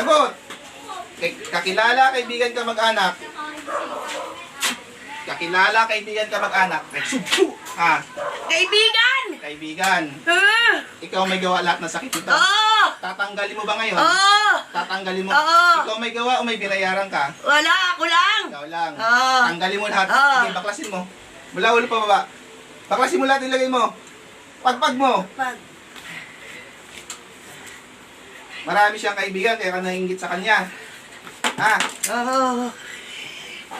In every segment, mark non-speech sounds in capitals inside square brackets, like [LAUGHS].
Sagot! Kay- Kakilala, kaibigan ka mag-anak. Kakilala, kaibigan ka mag-anak. Nagsubsu! Ha? Kaibigan! Kaibigan. Ah! Ikaw may gawa lahat ng sakit ito. Oo! Tatanggalin mo ba ngayon? Oo! Tatanggalin mo. Oo. Ikaw may gawa o may binayaran ka? Wala, ako lang! Ikaw lang. Oo. Tanggalin mo lahat. Oo. Sige, baklasin mo. Mula ulo pa baba. Baklasin mo lahat, ilagay mo. Pagpag mo. Pag, Marami siyang kaibigan, kaya ka nainggit sa kanya. Ha? oo,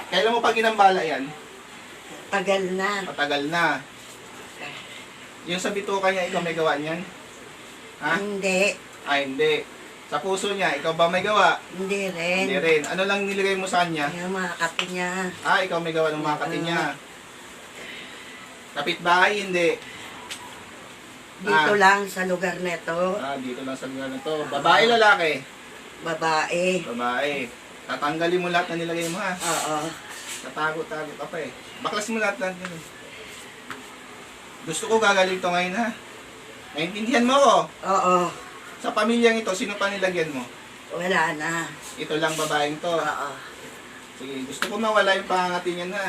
Kailan mo pa ginambala yan? tagal na. Matagal na. Yung sa bituka niya, ikaw may gawa niyan? Ha? Hindi, Ah, hindi. Sa puso niya, ikaw ba may gawa? hindi rin. Hindi rin. Ano lang nilagay mo sa kanya? Yung mga kape niya. Ah, ikaw may gawa ng mga kati niya. Kapitbahay, hindi. Dito Ah. lang sa lugar neto, Ah, dito lang sa lugar na to. Babae, lalaki? babae. Babae. Tatanggalin mo lahat na nilagay mo ha. Oo. Tatago-tago ka pa eh. Baklas mo lahat lahat yun eh. Gusto ko gagaling to ngayon ha. Naintindihan mo ko. Oo. Sa pamilyang ito, sino pa nilagyan mo? Wala na. Ito lang babaeng to. Oo. Sige, gusto ko mawala yung pangangati niyan ha.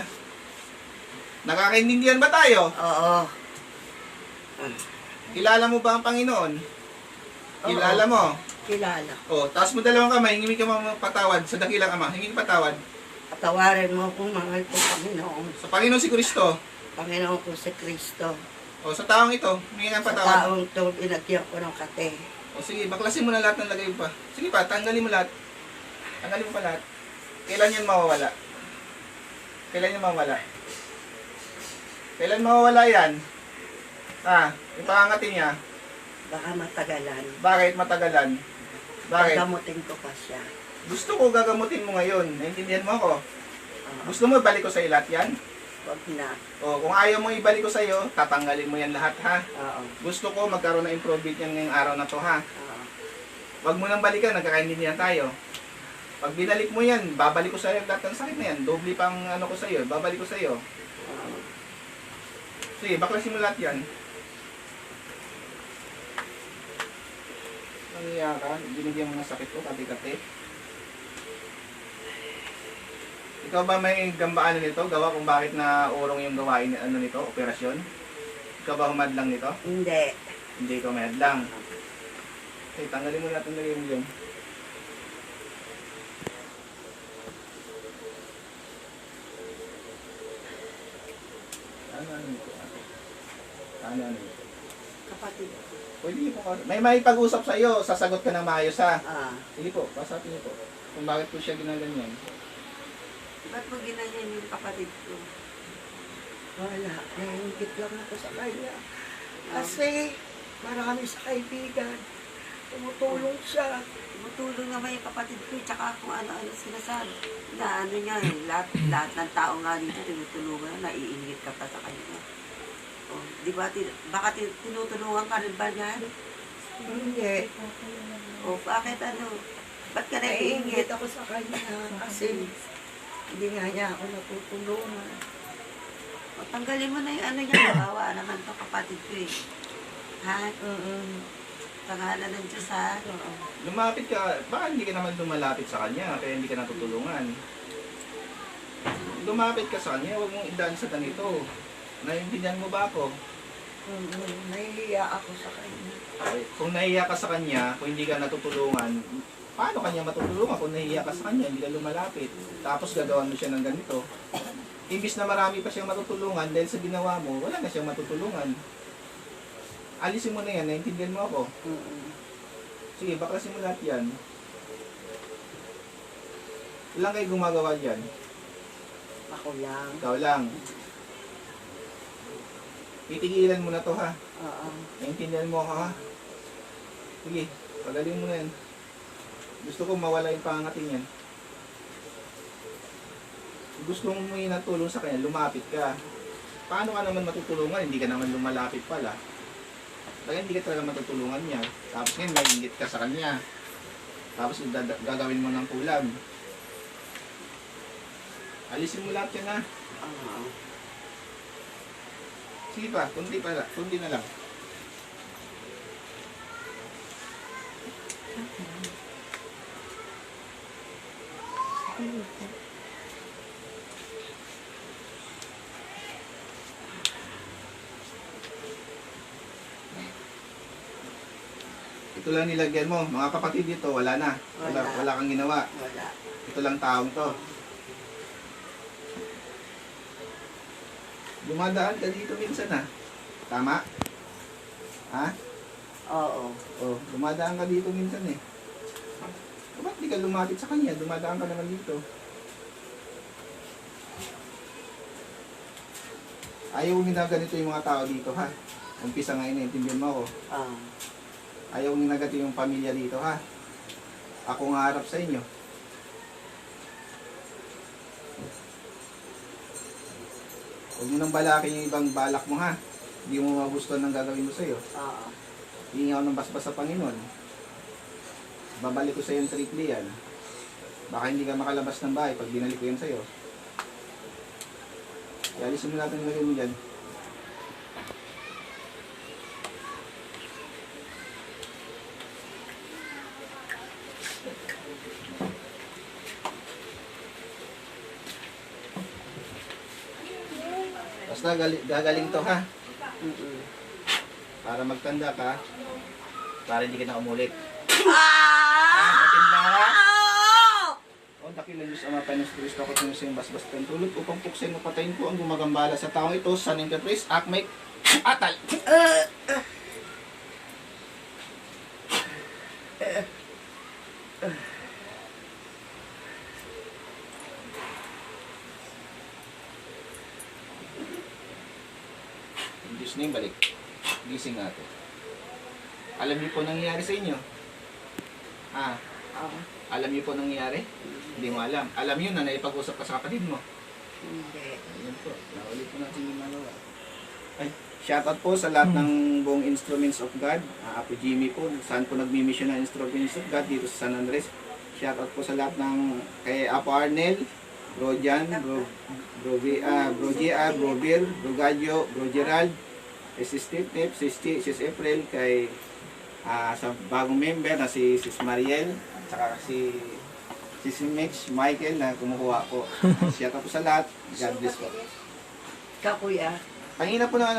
Nakakaintindihan ba tayo? Oo. Kilala mo ba ang Panginoon? Kilala mo? Kilala. O, taas mo dalawang kamay, hingi ka mga patawad sa dakilang ama. Hingi patawad. Patawarin mo kung mahal ko Panginoon. Sa Panginoon si Kristo. Panginoon ko si Kristo. O, sa taong ito, hingi ng Sa patawad. taong to, binagyan ko ng kate. O sige, baklasin mo na lahat ng lagay mo pa. Sige pa, tanggalin mo lahat. Tanggalin mo pa lahat. Kailan yan mawawala? Kailan yan mawawala? Kailan mawawala yan? Ah, yung pangangati niya. Baka matagalan. Bakit matagalan? Bakit? Pagamutin ko pa siya. Gusto ko gagamutin mo ngayon. Naintindihan mo ako? Oo. Gusto mo ibalik ko sa lahat yan? Wag na. O, kung ayaw mo ibalik ko sa iyo, tatanggalin mo yan lahat ha. Oo. Gusto ko magkaroon ng improvement yan ngayong araw na to ha. Oo. Huwag mo nang balikan, nagkakaintindihan tayo. Pag binalik mo yan, babalik ko sa iyo lahat ng sakit na yan. Doble pang ano ko sa iyo, babalik ko sa iyo. Oo. Sige, baklasin mo lahat yan. Nangiya ka, binigyan mo ng sakit ko, kati-kati. Ikaw ba may gambaan nito? Gawa kung bakit na urong yung gawain ano nito, operasyon? Ikaw ba humadlang nito? Hindi. Hindi ko may hadlang. Okay, tanggalin mo natin lagay mo yun. Ano ano ito? Ano ano ito? Kapatid. Pwede niyo po. May may pag-usap sa iyo, sasagot ka ng maayos ha. Ah. Sige po, pasapin niyo po. Kung bakit po siya ginaganyan. Ba't mo ginanyan yung kapatid ko? Wala. Nahingkit lang ako sa kanya. Kasi marami sa kaibigan. Tumutulong siya. Tumutulong naman yung kapatid ko, tsaka kung ano-ano sinasabi. Na ano niya eh, lahat, lahat ng tao nga dito tinutulungan, naiingit ka pa sa kanya. Oh, di ba, tin, baka tin, tinutulungan ka rin ba niyan? Hindi. O bakit ano, ba't ka Naiingit ako sa kanya. Kasi hindi nga niya ako natutulungan. O, tanggalin mo na yung ano niya, bawa naman to kapatid ko eh. Ha? Mm-mm. Pangalan ng Diyos ha? Oo. Lumapit ka, baka hindi ka naman lumalapit sa kanya, kaya hindi ka natutulungan. Lumapit ka sa kanya, huwag mong idaan sa ganito. Naiintindihan mo ba ako? Mm-mm. Nahihiya ako sa kanya. Ay, Kung nahiya ka sa kanya, kung hindi ka natutulungan, paano kanya matutulungan kung nahiya ka sa kanya, hindi ka lumalapit? Tapos gagawan mo siya ng ganito. Imbis na marami pa siyang matutulungan dahil sa ginawa mo, wala na siyang matutulungan. Alisin mo na yan, naintindihan mo ako. Mm-mm. Sige, baklasin mo lahat yan. Ilang kayo gumagawa dyan? Ako lang. Ikaw lang. Titigilan mo na to ha. Oo. Naintindihan mo ako ha? Sige, pagaling mo na yan. Gusto ko mawala yung pangangati niyan. Kung Gusto mo humingi ng tulong sa kanya, lumapit ka. Paano ka naman matutulungan? Hindi ka naman lumalapit pala. Kaya hindi ka talaga matutulungan niya. Tapos ngayon, may ingit ka sa kanya. Tapos gagawin mo ng kulam. Alisin mo lahat yan ha. Oo. Sige pa, kundi pa lang. Kundi na lang. Ito lang nilagyan mo. Mga kapatid dito, wala na. Wala, Wala. wala kang ginawa. Wala. Ito lang taong to. Dumadaan ka dito minsan ah. Tama? Ha? Oo. Oh, dumadaan ka dito minsan eh. Ba't di ka lumapit sa kanya? Dumadaan ka naman dito. Ayaw mo na ganito yung mga tao dito ha. Umpisa nga iniintindihan mo ako. Ah. Ayaw mo na ganito yung pamilya dito ha. Ako nga harap sa inyo. Huwag mo nang balakin yung ibang balak mo ha. Hindi mo magustuhan ng gagawin mo sa'yo. Oo. Hingi ako ng basbas sa Panginoon. Babalik ko sa yung triple yan. Baka hindi ka makalabas ng bahay pag binalik ko yan sa'yo. Kaya alisin mo natin yung lagay mo dyan. Basta gali- gagaling to ha. Mm-mm. Para magtanda ka. Para hindi ka na umulit. Ah! Atin ba? Ah! O dakilan Diyos Ama Panos Kristo ako tungo sa iyong basbas ng tulog upang puksin mo patayin ko ang gumagambala sa taong ito sa name ka Chris Akmek Atay. In Diyos name balik. Gising natin. Alam niyo po nangyayari sa inyo? Ah, alam niyo po nangyayari? Hindi mo alam. Alam niyo na naipag-usap ka sa kapatid mo. Hindi. Ayun po, naulit po natin yung magawa. Ay, shoutout po sa lahat ng buong Instruments of God. Uh, Apo Jimmy po, saan po nagmi-mission ng Instruments of God dito sa San Andres. Shoutout po sa lahat ng kay Apo Arnel, Bro Jan, Bro, Bro, V- ah, Bro Gia, Bro Bir, Bro Gadyo, Bro Gerald, kay Sis Tip Tip, Sis, Ti- Sis April, kay ah, sa bagong member na si Sis Mariel, at saka si si si Mitch, Michael na kumukuha po. [LAUGHS] Shoutout po sa lahat. God bless po. Ka, kuya. Kanina po na